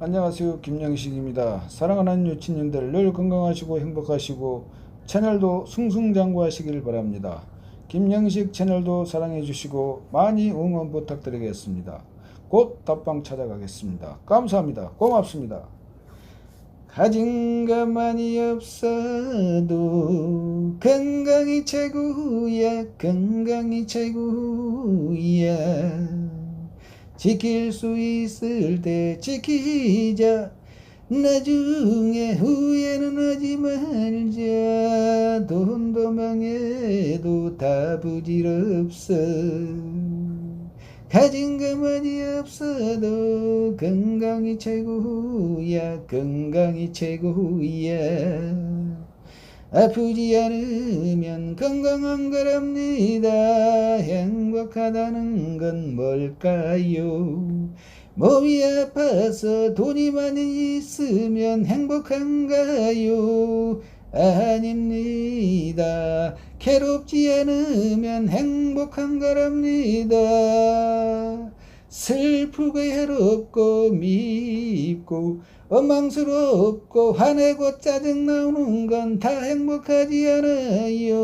안녕하세요. 김영식입니다. 사랑하는 유치님들 늘 건강하시고 행복하시고 채널도 승승장구하시길 바랍니다. 김영식 채널도 사랑해 주시고 많이 응원 부탁드리겠습니다. 곧 답방 찾아가겠습니다. 감사합니다. 고맙습니다. 가진 것만이 없어도 건강이 최고야. 건강이 최고야 지킬 수 있을 때 지키자. 나중에 후회는 하지 말자. 돈도 망해도 다 부질없어 가진 것만이 없어도 건강이 최고야 건강이 최고야 아프지 않으면 건강한 거랍니다. 행복하다는 건 뭘까요? 몸이 아파서 돈이 많이 있으면 행복한가요? 아닙니다. 괴롭지 않으면 행복한 거랍니다. 슬프고 해롭고 밉고 원망스럽고 화내고 짜증 나오는 건 다 행복하지 않아요.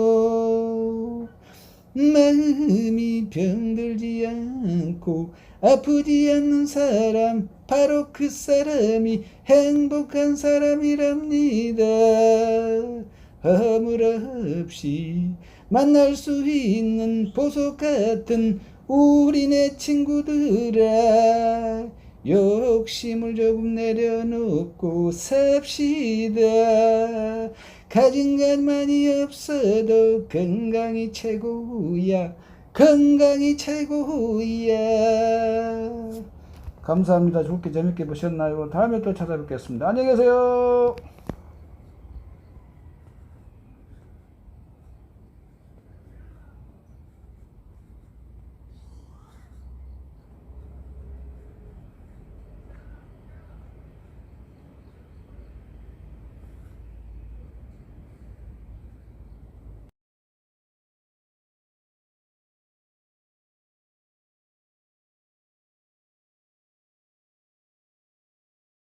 마음이 병들지 않고 아프지 않는 사람 바로 그 사람이 행복한 사람이랍니다. 허물 없이 만날 수 있는 보석 같은 우리네 친구들아 욕심을 조금 내려놓고 삽시다. 가진 것만이 없어도 건강이 최고야 건강이 최고야. 감사합니다. 좋게 재밌게 보셨나요? 다음에 또 찾아뵙겠습니다. 안녕히 계세요